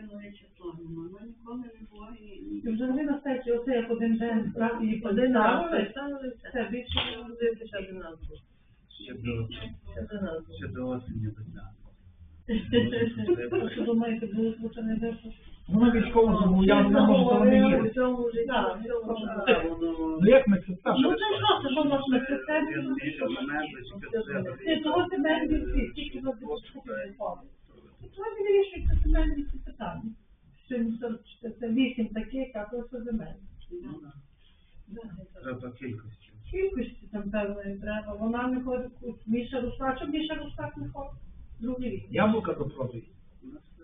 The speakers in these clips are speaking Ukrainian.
Захарова Христина Вячеславівна, вона ніколи не була і І взагалі на сайті оце як один день справді Один поставили. Це це. більше Ще буде ще один раз. Ще до, Ще до осені питання. Ви що думаєте, було б це не дешево? Вона військово зобов'язана, може там не є. воно Ну як медсестра? Ну це ж просто, що в нас Я медсестер. з'їжджав на мене, чи Ти того тебе всі, тільки за Це не вирішується земельні ці питання. Сьогодні 44, це 8 таких, а просто земельні. Треба кількості. Кількості там певної треба. Вона не ходить, Міша Руслак, що Міша Руслак не ходить? Другий рік. Яблука до продаю.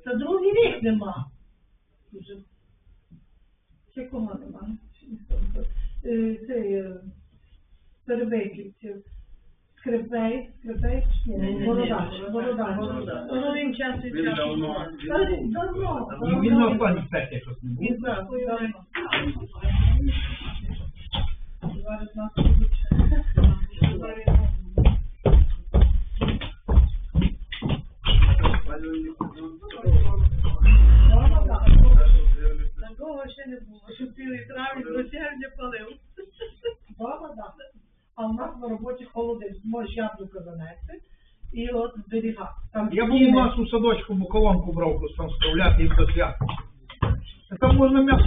Це другий рік нема. Вже. Ще кого нема? Ще ніхто не ходить. Е, Цей е, Перебейківців. Скрипей, скрипей, Ні, ні, ні, ні, бородач, Бородач, бородач. Ну, він час від Він часу. давно, він Та був. давно, Давно. Він на останній сесії щось не був. Він так, Зараз нас будуть. Такого ще не було, що цілий травень до червня палив. А у нас на роботі холодильник. Можеш яблука занести і от зберігати. Там Я був у стіни. нас у садочку, колонку брав, просто там справляти їх до свят. Там можна м'ясо.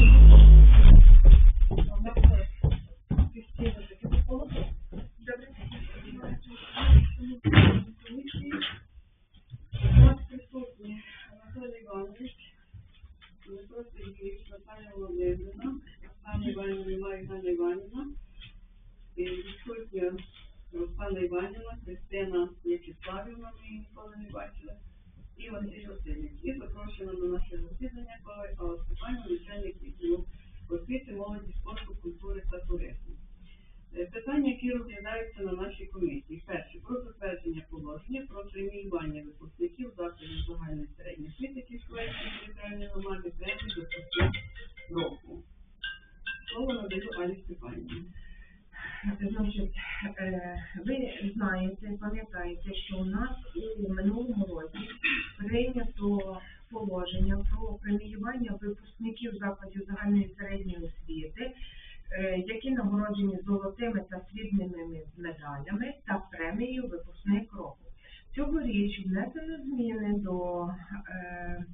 Ви знаєте, пам'ятаєте, що у нас у минулому році прийнято положення про преміювання випускників закладів загальної середньої освіти, е, які нагороджені золотими та срібними медалями та премією випускник року. Цьогоріч внесено зміни до е,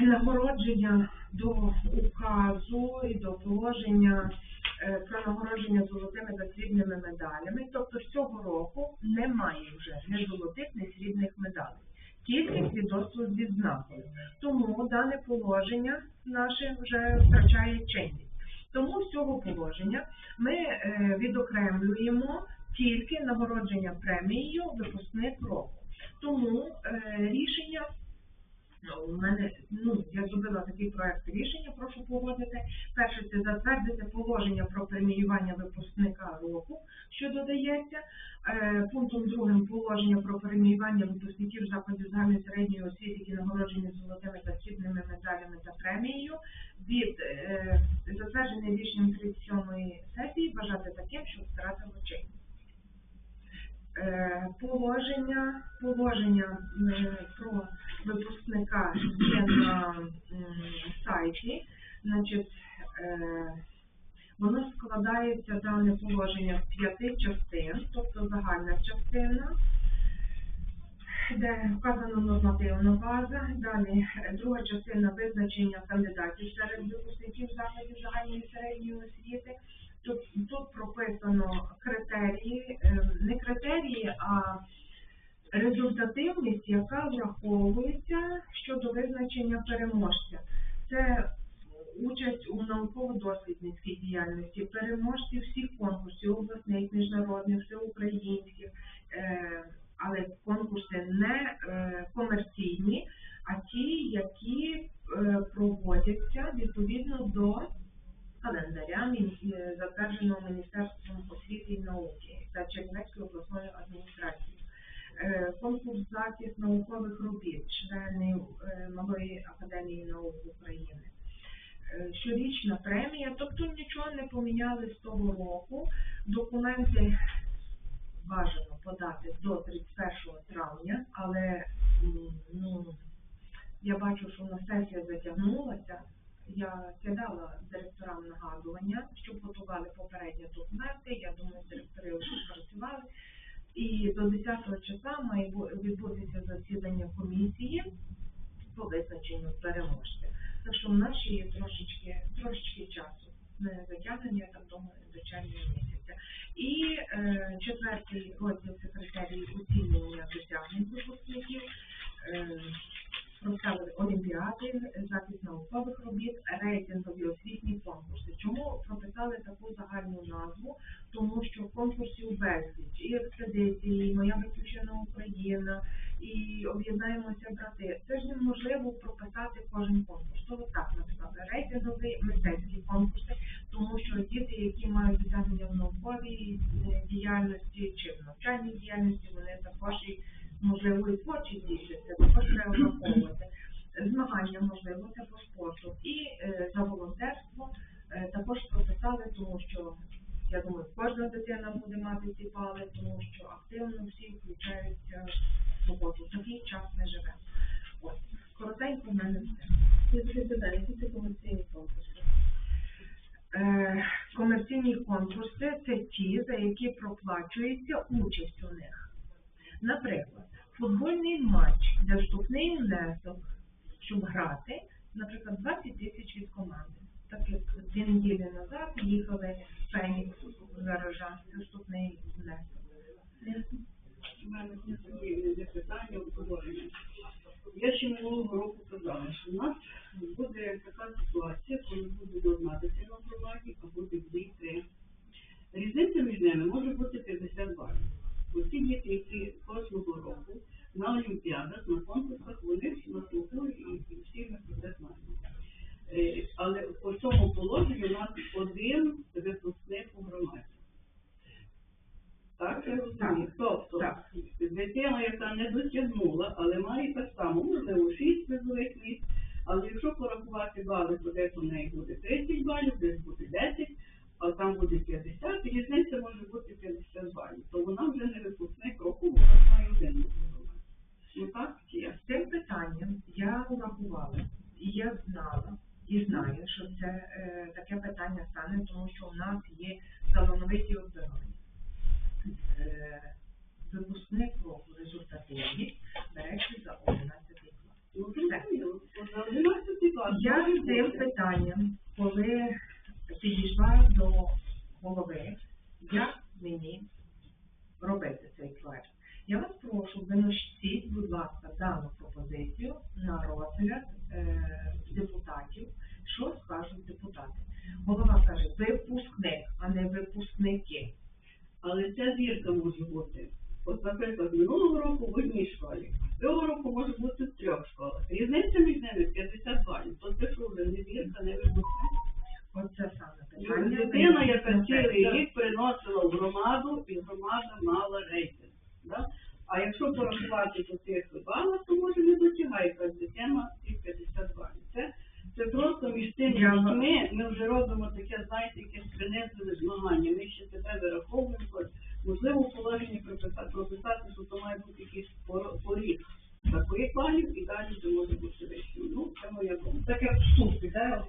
нагородження до указу і до положення е, про нагородження золотими та срібними медалями. Тобто з цього року немає вже ні золотих, ні срібних медалей, тільки свідоцтво з відзнакою. Тому дане положення наше вже втрачає чинність. Тому з цього положення ми е, відокремлюємо тільки нагородження премією випускник року. Тому е, рішення У мене ну я зробила такий проект рішення, прошу погодити. Перше це затвердити положення про преміювання випускника року, що додається. Е, пунктом другим положення про преміювання випускників закладів загальної середньої освіти, які нагороджені золотими та срібними медалями та премією. Від е, затверджене рішенням 37-ї сесії вважати таким, що втратило чинність. Е, положення, положення про випускника є на сайті. Значить, е, воно складається дане положення з п'яти частин, тобто загальна частина, де вказана нормативна база. Далі е, друга частина визначення кандидатів серед випускників закладів загальної середньої освіти. Тут, тут прописано критерії, е, не критерії, а результативність, яка враховується щодо визначення переможця. Це участь у науково-дослідницькій діяльності, переможці всіх конкурсів обласних, міжнародних, всеукраїнських, е, але конкурси не е, комерційні, а ті, які проводяться відповідно до календаря, е, затвердженого Міністерством освіти і науки та Чернівецькою обласною адміністрацією. Е, Конкурс захист наукових робіт, члени е, Малої академії наук України. Е, Щорічна премія, тобто нічого не поміняли з того року. Документи бажано подати до 31 травня, але ну, Я бачу, що на сесія затягнулася. Я кидала директорам нагадування, щоб готували попередні документи. Я думаю, директори вже працювали. І до 10 числа має бу- відбутися засідання комісії по визначенню переможця. Так що в нас ще є трошечки, трошечки часу. Ми затягнення, думаю, до червня місяця. І е, четвертий розділ секретарії оцінювання досягнень випускників. Е, Розставили олімпіади, захист наукових робіт, рейтингові освітні конкурси. Чому прописали таку загальну назву? Тому що конкурсів безліч, і експедиції, і моя батьківщина Україна, і об'єднаємося брати. Це ж неможливо прописати кожен конкурс. То так написали рейтингові мистецькі конкурси, тому що діти, які мають досягнення в науковій е, діяльності чи в навчальній діяльності, вони також і можливо і творчі діти, це також треба враховувати. Змагання можливо це по спорту і е, за волонтерство е, також прописали, тому що я думаю, кожна дитина буде мати ці бали, тому що активно всі включаються в роботу. Такий час ми живемо. От коротенько в мене все. Які це комерційні конкурси? Е, комерційні конкурси це ті, за які проплачується участь у них. Наприклад, футбольний матч, де вступний внесок, щоб грати, наприклад, 20 тисяч від команди. Так як дві неділі назад їхали Фенікс гаража, це вступний внесок. У мене є питання обговорення. Я ще минулого року казала, що в нас буде така ситуація, коли буде одна дитина в громаді, а буде дві три. Різниця між ними може бути 50 балів. Оці діти, які кожного року на олімпіадах, на конкурсах, вони наслухали і, всі про це знаємо. Е, Але по цьому положенню у нас один випускник у громаді. Так, я розумію. Тобто, Так. дитина, яка не досягнула, але має так само, можливо, 6 призових місць, але якщо порахувати бали, то десь у неї буде 30 балів, десь буде 10, а там буде 50, і різниця може бути 50 балів. То вона вже не випускник року, вона має один. Ну так, чи? З цим питанням я урахувала, і я знала, і знаю, що це е, таке питання стане, тому що у нас є талановиті обдаровані. Е, випускник року результативність береться за 11 клас. Ну, зрозуміло. От на 11 клас Я з цим питанням, коли підійшла до голови, як мені робити цей проект. Я вас прошу, виносіть, будь ласка, дану пропозицію на розгляд е, депутатів. Що скажуть депутати? Голова каже, випускник, а не випускники. Але ця зірка може бути. От, наприклад, минулого року в одній школі, цього року може бути в трьох школах. Різниця між ними 50 балів. То це що вже не зірка, не випускник. Оце саме питання. Дитина, яка цілий рік приносила в громаду, і громада мала рейтинг. Да? А якщо порахувати по цих балах, то може не досягає якась дитина цих 50 балів. Це, це просто між тими дітьми ми вже робимо таке, знаєте, якесь принизливе змагання. Ми ще себе вираховуємо, можливо, в положенні прописати, прописати, що то має бути якийсь пор- поріг таких балів, і далі це може бути вище. Ну, це моя думка. Так як вступі, да?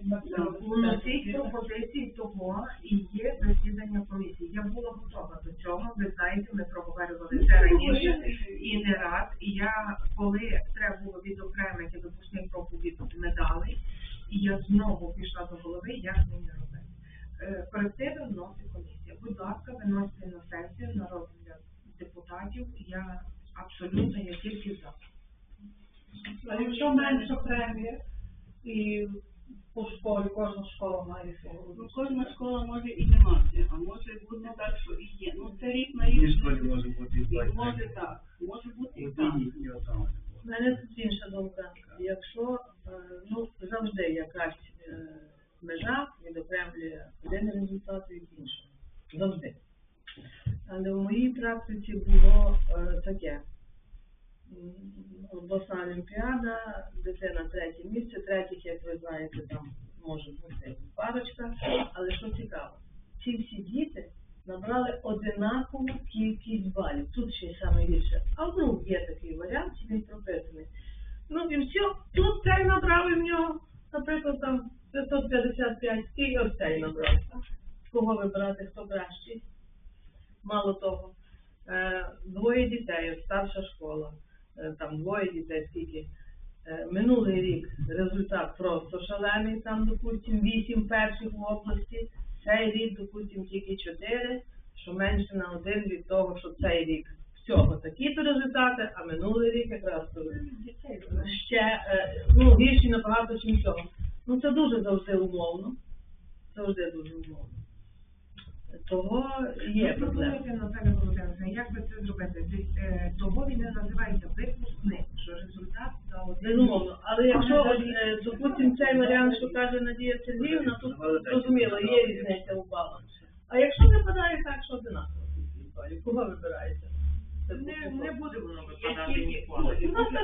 Вносіть пропозиції того і є засідання комісії. Я була готова до цього. Ви знаєте, ми проговорювали це раніше і не раз. І я коли треба було відокремити випускник року від медалей, і я знову пішла до голови, як мені робити. Е, Корективи вносить комісія. Будь ласка, виносите на сесію на розгляд депутатів. Я абсолютно я тільки за. А якщо менша премія, і по школі, кожна школа має свого. Ну, кожна школа може і не мати, а може бути так, що і є. Ну, це рік на рік. школі може бути і і може так, може бути і так. У мене тут інша думка. Якщо ну завжди якась межа відокремлює один результат від іншого. Завжди. Але в моїй практиці було таке обласна олімпіада, дитина третє місце, третіх, як ви знаєте, там може бути парочка. Але що цікаво, ці всі діти набрали одинакову кількість балів. Тут ще й саме. А ну, є такий варіант, він прописаний. Ну і все, тут цей набрав і в нього, наприклад, там 555 і ось цей набрав. Кого вибирати, хто кращий? Мало того, е, двоє дітей, старша школа те Е, Минулий рік результат просто шалений, там, допустим, 8 перших в області, цей рік, допустим, тільки 4, що менше на один від того, що цей рік всього такі-то результати, а минулий рік якраз то ще е, ну, гірші набагато, ніж цього. Ну це дуже завжди умовно. Завжди дуже умовно. Того є Ви проблема. Наталя Володимирівна, як би це зробити? Десь, е, Того він не називається випускник, що результат за один Безумовно, але якщо, е, допустим, цей варіант, що каже Надія Сергіївна, тут зрозуміло, є різниця у балах. А якщо випадає так, що одинаково, кого вибираєте? Це Не, не буде воно випадати ніколи. Ну, це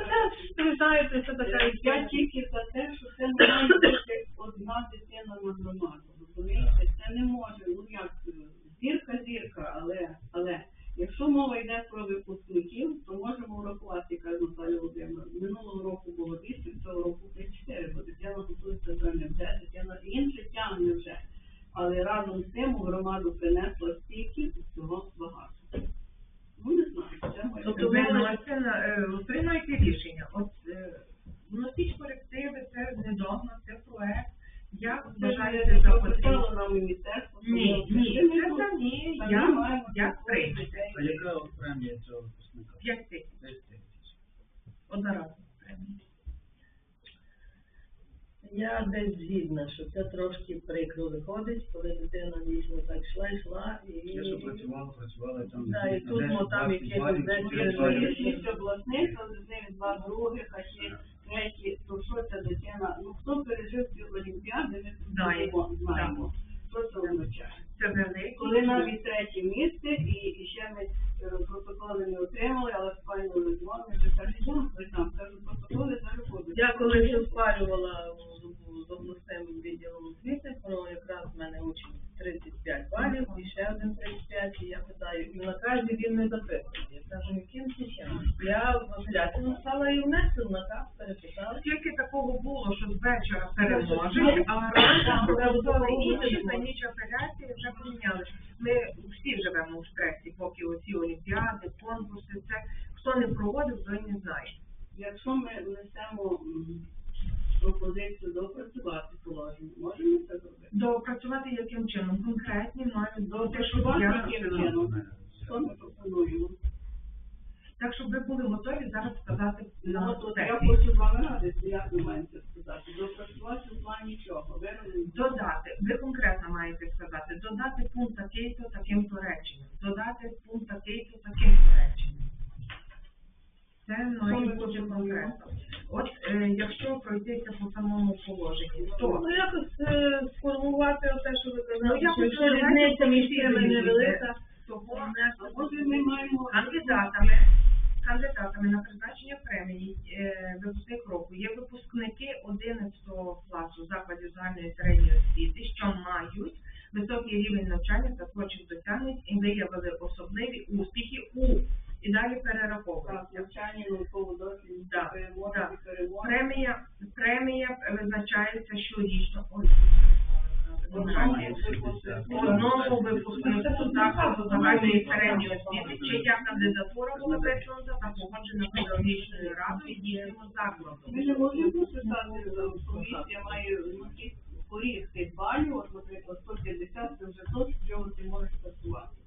це, ви знаєте, це така я тільки за те, що це не може бути одна дитина на громаду. Розумієте? Це не може, ну як е, зірка, зірка, але, але якщо мова йде про випускників, то можемо врахувати, каже Наталя Володимирівна. Минулого року було 8, цього року 34, бо Тетяна готується вже не вже, Тетяна інше тягне вже. Але разом з тим у громаду принесла стільки і всього багато. Ну не знаю, це моє. Тобто Ви е, рішення. От е, вносіть корективи, це недогна, це проект. Як вважаєте за потрібне? Нам міністерство. Ні, ні, це самі, Самі як, як приймете. А яка премія цього випускника? П'ять тисяч. П'ять тисяч. Одноразово премія. Я десь згідна, що це трошки прикро виходить, коли дитина дійсно так йшла, йшла і... Я що працював, працювала там. Да, і тут, ну, там 10, якихось 20 десь балів, є балів. різні. Шість обласних, але з них два других, а ще треті, то що ця дитина, ну хто пережив ці олімпіади, ми знаємо, знаємо. Що це означає? Це велике. Коли навіть третє місце, і, і ще ми протоколи не отримали, але з пані Лизмон, ми вже кажуть, як ви там, кажу, протоколи зараз. Я коли ще спалювала з- з обласним відділом освіти, про якраз в мене учень 35 балів, і ще один 35, і я питаю, і в наказі він не записаний. Я кажу, яким чином? Я апеляцію написала і внесли в наказ, переписала. Скільки такого було, що з вечора переможуть, а вранці проголосували інші за ніч апеляції вже поміняли. Ми всі живемо в стресі, поки оці олімпіади, конкурси, це хто не проводив, той не знає. Якщо ми внесемо пропозицію допрацювати положення, можемо це зробити? Допрацювати яким чином? Конкретні мають до те, що я... чином? Що ми пропонуємо? Так, щоб ви були готові зараз сказати на Ну, я хочу з вами радитися, як ви маєте сказати. Допрацювати в плані чого? Ви? Додати, ви конкретно маєте сказати, додати пункт такий-то таким-то реченням, додати пункт такий-то таким-то реченням. Це ми бути конкретно. От е, якщо пройтися по самому положенні, то Ну, якось е, сформувати те, що ви Ну, казали, я що якщо різниця між тими невелика, того може ми маємо кандидатами, кандидатами на призначення премії е, випускник року є випускники 11 класу закладів загальної середньої освіти, що мають високий рівень навчання та творчих досягнень і виявили особливі успіхи у і далі перераховують. навчання науково дослідні Да, перемоги да. перемоги. Премія, премія визначається щорічно. Ой, Одному Є випускнику. Закладу загальної середньої освіти, чия кандидатура була висунута та погоджена педагогічною радою їхнього закладу. Ми не могли писати, комісія має ну, якийсь поріг цих балів, от, наприклад, 150, це вже то, з чого ти можеш працювати.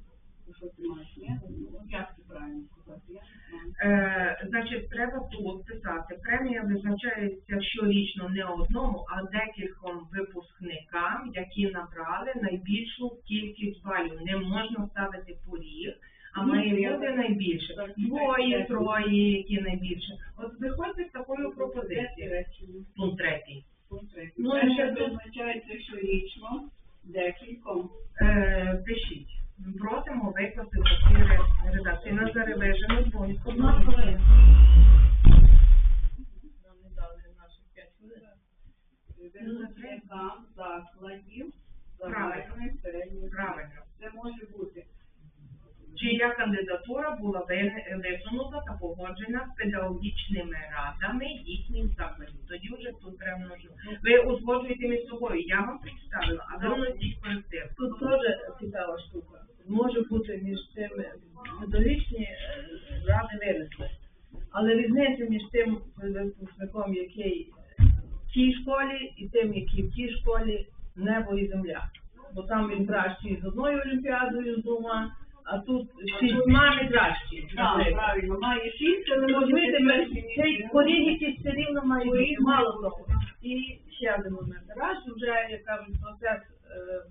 Ну, Що ти маєш. Ну, як це правильно сказати? Я не знаю. Е, значить, треба тут писати. Премія визначається щорічно не одному, а декільком випускникам, які набрали найбільшу кількість балів. Не можна ставити поріг, а має бути найбільше. Двоє, троє, які найбільше. От виходьте з такою пропозицією. Пункт третій. Пункт третій. Ну, ще визначається щорічно декільком. Е, пишіть. Просимо викласти в ре- редакції. Вижимо, бо Одна нам не дали наших 5 хвилин. Закладів Правильно. загальної середньої. правильно. Це може бути чия кандидатура була ви- висунута та погоджена з педагогічними радами їхніх закладів. Тоді вже тут треба множу. Ви узгоджуєте між собою. Я вам представила, а ви вносіть колектив. Тут теж цікава штука. Може бути між цими педагогічні е, ради винесли. Але різниця між тим випускником, який в тій школі, і тим, який в тій школі, небо і земля. Бо там він кращий з одною олімпіадою, з двома, а тут шістьма не кращий. Так, правильно, має шість, але може Розумієте, цей поріг якийсь все рівно має бути, мало того. І ще один момент. Раз вже, як кажуть, процес е,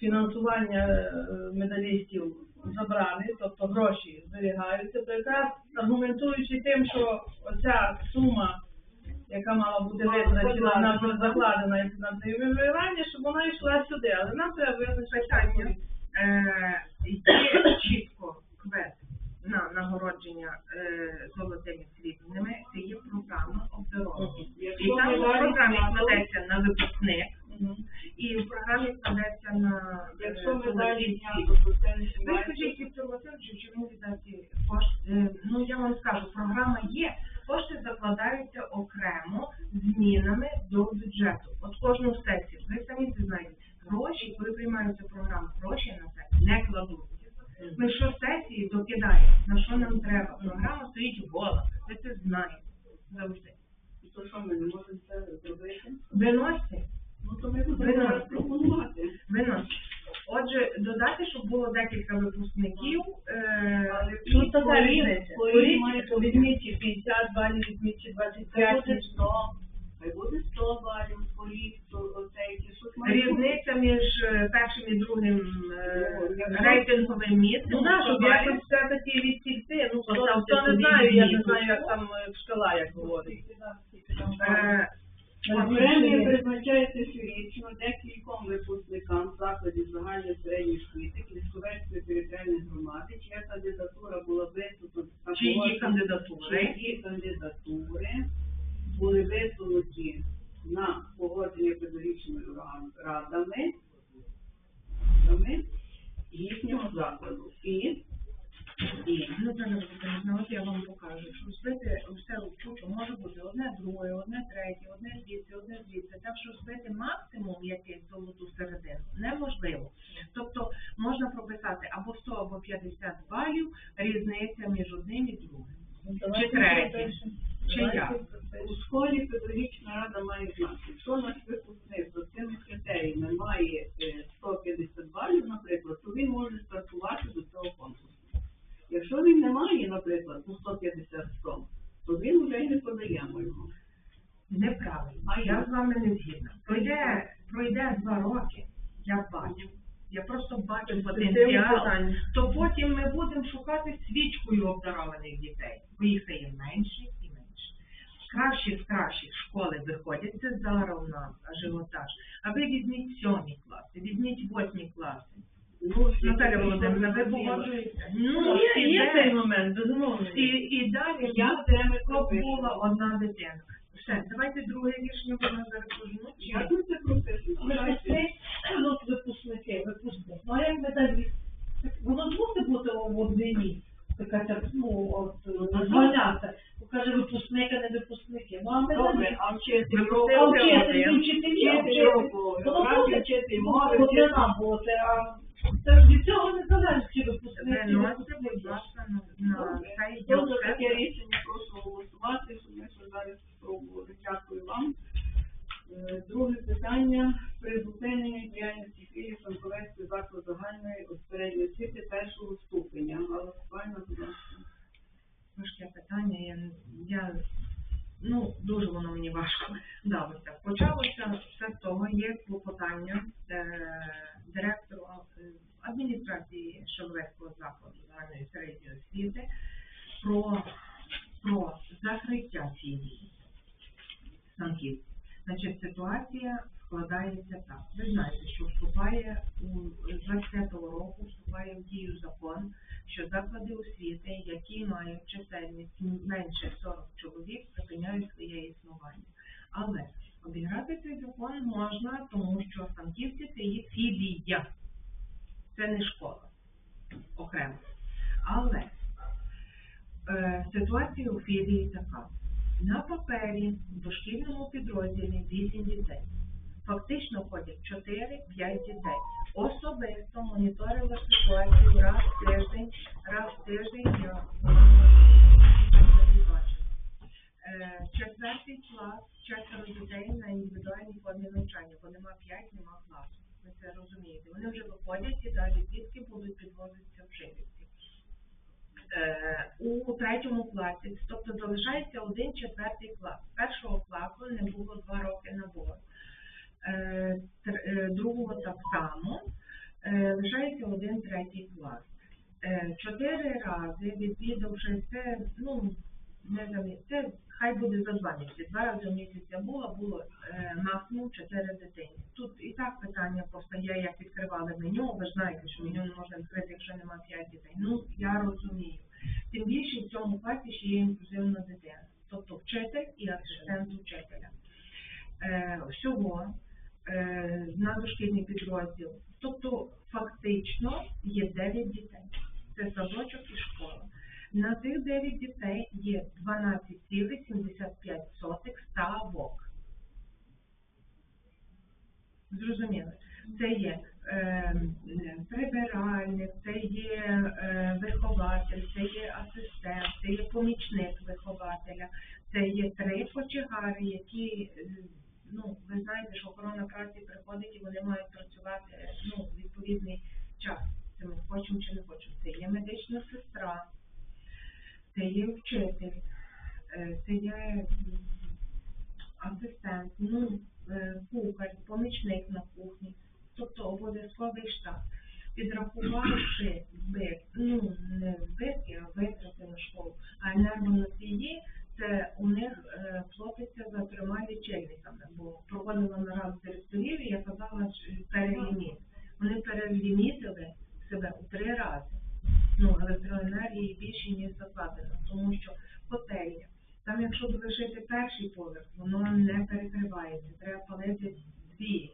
фінансування е, медалістів забраний, тобто гроші зберігаються, то якраз аргументуючи тим, що оця сума, яка мала бути витрачена на закладена на преміювання, щоб вона йшла сюди. Але нам треба визначити Питання. Е, Є чітко квест на нагородження е, золотими срібними, це є програма обдаровування. І там в програмі кладеться на випускник, і в програмі кладеться на е, золоті далі всі. знято, то це не Ви знімається. скажіть, Віктор Васильович, чи він віддасть кошти? Ну я вам скажу, програма є. Кошти закладаються окремо змінами до бюджету. От кожну сесію. Ви самі це знаєте. Гроші, коли приймаються програми, гроші на це не кладуть. Ми що сесії докидаємо, на що нам треба. Програма стоїть гола. Ви це знаєте завжди. То що ми не можемо це зробити? Виносьте, Ну то ми будемо Виносите. зараз пропонувати. виносьте. Отже, додати, щоб було декілька випускників. Е, Тут така Поріг- різниця. поріг Поріг, має то візьміть чи 50 балів, візьміть чи Хай 25. буде 100, хай буде 100 балів, поріг, то оцей, чи щось має бути. Різниця між е, першим і другим е, Ну, рейтинговим місцем. Ну так, щоб якось все-таки відсікти. Ну, хто, не знає, я не знаю, як там е, шкала, як говорить. Е, Премія призначається щорічно декільком випускникам закладів загальної середньої освіти Кільськовецької територіальної громади, чия кандидатура була висунута Чи її кандидатури? чиї кандидатури були висунуті на погодження педагогічними радами, радами їхнього закладу. І, і Ну, це не потрібно. От я вам покажу, що збити все кучу може бути одне друге, одне третє, одне звідси, одне звідси. Так що збити максимум якийсь золоту середину неможливо. Тобто можна прописати або 100, або 50 балів, різниця між одним і другим. Чи третє? Чи як? У школі педагогічна рада має знати, якщо наш випускник за цими критеріями має е, 150 балів, наприклад, то він може стартувати до цього конкурсу. Якщо він не має, наприклад, ну 150-100, то він вже й не подаємо його. Неправильно. А я з вами не згідна. Пройде, пройде два роки, я бачу. Я просто бачу потенціал. То потім ми будемо шукати свічкою обдарованих дітей, бо їх стає менше. Кращі з кращих школи виходять, це зараз у нас ажіотаж. А ви візьміть сьомі класи, візьміть восьмі класи. Ну, Наталя Володимирівна, ви погоджуєтеся? Ну, є, є цей момент, безумовно. І, і далі Я це була одна дитина. Все, давайте друге рішення, бо ми зараз поженуть. Як ми це пропишемо? Випускник, ну, випускники, випускник. Ну, а як медаліст? Воно ж мусить бути в однині. Така ця, ну, от, названня. Каже, випускник, а не випускники. Ну, а Добре, медаліст? а вчитель Ви року, А Вчитель, вчитель, один. вчителі, вчитель вчитель. року, Воно географія, буде вчитель мови, одна вчитель... бути, а це від цього не залежить, чи випускник, чи Виносите, будь випускник. ласка, на, на цей Хто за діл. таке рішення прошу голосувати, щоб ми ще далі спробували. Дякую вам. Е, Друге питання. Призупинення діяльності філії Франковецької закладу загальної середньої освіти першого ступеня. Голосування, будь ласка. Важке питання, я, не- я, ну, дуже воно мені важко далося. Почалося все з того, є клопотання е, директору е, адміністрації Шовецького закладу загальної середньої освіти про, про закриття цієї станків. Значить, ситуація складається так. Ви знаєте, що вступає у з 25-го року вступає в дію закон, що заклади освіти, які мають чисельність менше 40 чоловік, припиняють своє існування. Але обіграти цей закон можна, тому що Франківці це є філія, це не школа окремо. Але е, ситуація у філії така. На папері в дошкільному підрозділі 8 дітей. Фактично ходять 4-5 дітей. Особисто моніторила ситуацію раз в тиждень, раз в тиждень я Е, Четвертий клас, четверо дітей на індивідуальній формі навчання, бо нема п'ять, нема класу. Ви це розумієте. Вони вже виходять і далі дітки будуть підвозитися в Живівці. Е, у третьому класі, тобто залишається один четвертий клас. Першого класу не було два роки набору. Е, е, другого так само. Лишається один третій клас. Чотири рази відвідавши це, ну, не за місяць, це хай буде за два місяці. Два рази в місяць я була, було е, максимум чотири дитини. Тут і так питання постає, як відкривали меню. Ви знаєте, що меню не можна відкрити, якщо немає п'ять дітей. Ну, я розумію. Тим більше в цьому класі ще є інклюзивна дитина, тобто вчитель і асистент вчителя. Е, всього е, на дошкільний підрозділ. Тобто фактично є 9 дітей. Це садочок і школа. На цих 9 дітей є 12,75 ставок. Зрозуміли? Це є е, прибиральник, це є е, вихователь, це є асистент, це є помічник вихователя, це є три кочегари, які, е, ну, ви знаєте, що охорона праці приходить і вони мають працювати ну, відповідний час. Це ми хочемо чи не хочемо. Це є медична сестра, це є вчитель, е, це є асистент, ну, е, кухар, помічник на кухні, тобто обов'язковий штат. Підрахувавши ну, не збитки, а витрати на школу, а енергоносії, це у них е, платиться за трьома лічильниками, бо проводила нараду директорів, і я казала, що переліміт. Вони перелімітили себе у три рази. Ну, електроенергії більше, ніж закладено, тому що котельня. Там, якщо залишити перший поверх, воно не перекривається. Треба палити дві,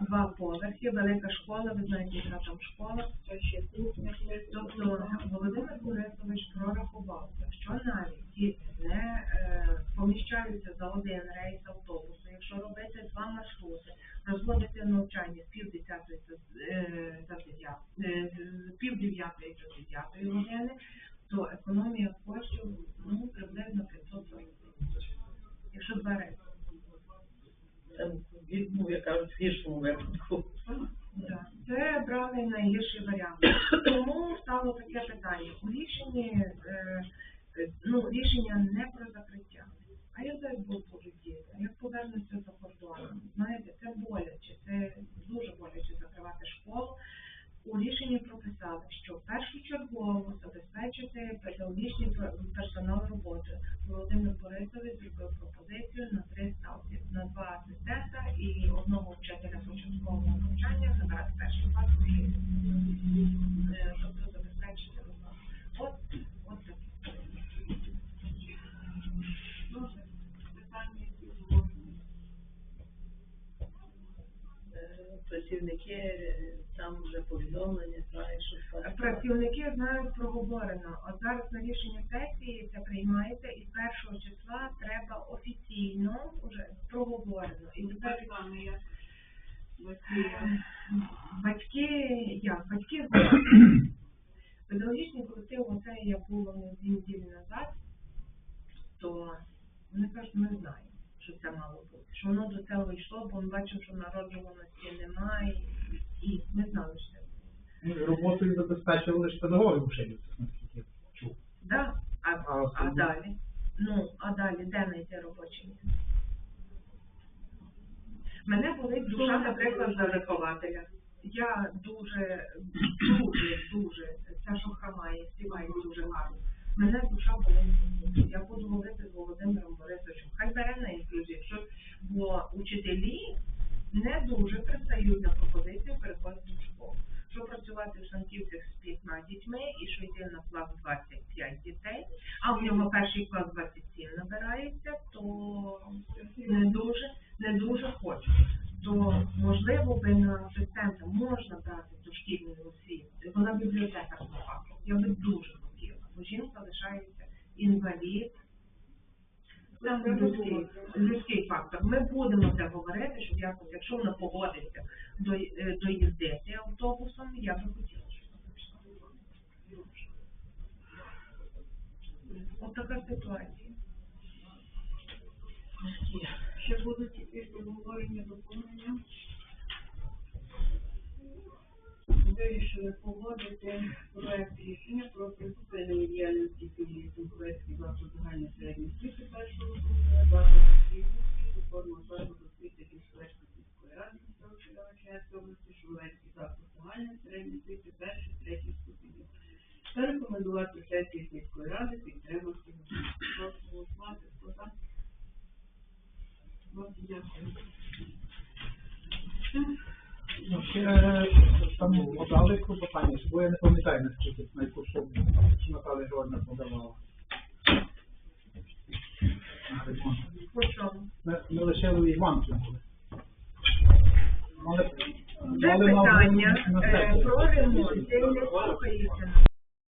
два поверхи, велика школа, ви знаєте, яка там школа. Це ще кухня. Тобто Володимир Борисович прорахував, якщо навіть діти не е, поміщаються за один рейс автобусу, якщо робити два маршрути, розводити навчання з пів десятої до е, до дев'ят- е, з пів дев'ятої до дев'ятої години, то економія коштів ну, приблизно 540 тисяч. Якщо два рейси. Це, ну, я кажу, в гіршому випадку. Це брали найгірший варіант. Тому стало таке питання. У рішенні, е, е, ну, рішення не про закриття. А як дай Бог будуть діти, а як повернуться за кордоном? Знаєте, це боляче, це дуже боляче закривати школу. У рішенні прописали, що першочергово забезпечити педагогічний пер- персонал роботи. Володимир Борисович зробив пропозицію на три ставки, на два асистента і одного вчителя початкового навчання забрати перший клас у Києві. Е, Тобто забезпечити роботу. От, от таке. Дуже питання, які оголошені. Е, Працівники, е, там вже повідомлення, знаєш, що. Працівники знають проговорено. От зараз на рішення сесії це приймається і з першого числа треба офіційно вже проговорено. І тепер Так само, як батьки. як батьки знають. Педагогічний колектив, оце я була дві неділі назад, то вони кажуть, ми знаємо, що це мало бути. Що воно до цього йшло, бо ми бачимо, що народжуваності немає, і ми знали, що це. Ну, Роботою забезпечували ж педагоги в наскільки я чув. Да? А, А а далі? Ну, а далі де знайти робоче місце? Мене болить душа, наприклад, за вихователя. Я дуже, дуже, дуже, це що хромає, співає дуже гарно. Мене душа болить. Я буду говорити з Володимиром Борисовичем. Хай бере на інклюзію, що бо учителі не дуже пристають на пропозицію переходити. Що працювати в Шанківцях з 15 дітьми і що йти на клас 25 дітей, а в нього перший клас 27 набирається, то не дуже, не дуже хочу. То можливо би на асистента можна брати дошкільну освіту, вона бібліотека. Я би дуже хотіла, бо жінка лишається інвалід. Там людський, людський фактор. Ми будемо це говорити, щоб якось, якщо вона погодиться до, е, доїздити автобусом, я би хотіла, щоб вона пішла. Ось така ситуація. Ще будуть якісь обговорення, доповнення. Вирішили погодити проект рішення про призупинення діяльності філії Сімковецький заклад загальної середньої освіти першого ступеня, заклад освіти, форму закладу освіти Київської сільської ради місцевого Чернівецької області, Шулецький заклад загальної середньої освіти перший, третій ступені. Та рекомендувати сесії сільської ради підтримати. Прошу голосувати? Дякую. Ну, ще там подали клопотання, бо я не пам'ятаю, наскільки на яку суму Наталя Георгіївна подавала. Ми, ми лишили Іванченко. Мали, Це мали питання на е, про ремонт, де не слухається.